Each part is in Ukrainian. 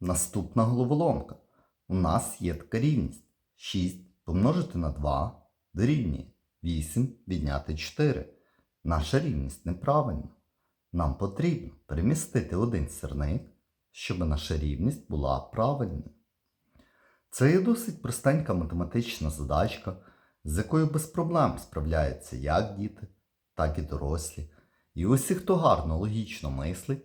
Наступна головоломка. У нас є така рівність. 6 помножити на 2 дорівнює 8 відняти 4. Наша рівність неправильна. Нам потрібно перемістити один сірник, щоб наша рівність була правильною. Це є досить простенька математична задачка, з якою без проблем справляються як діти, так і дорослі. І усі, хто гарно логічно мислить,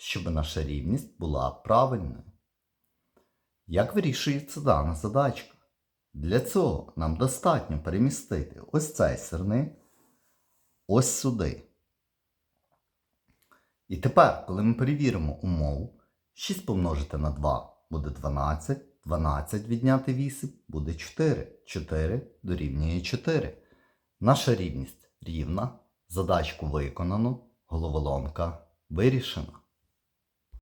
щоб наша рівність була правильною. Як вирішується дана задачка? Для цього нам достатньо перемістити ось цей сирник ось сюди. І тепер, коли ми перевіримо умову, 6 помножити на 2 буде 12, 12 відняти 8 буде 4. 4 дорівнює 4. Наша рівність рівна, задачку виконано, головоломка вирішена.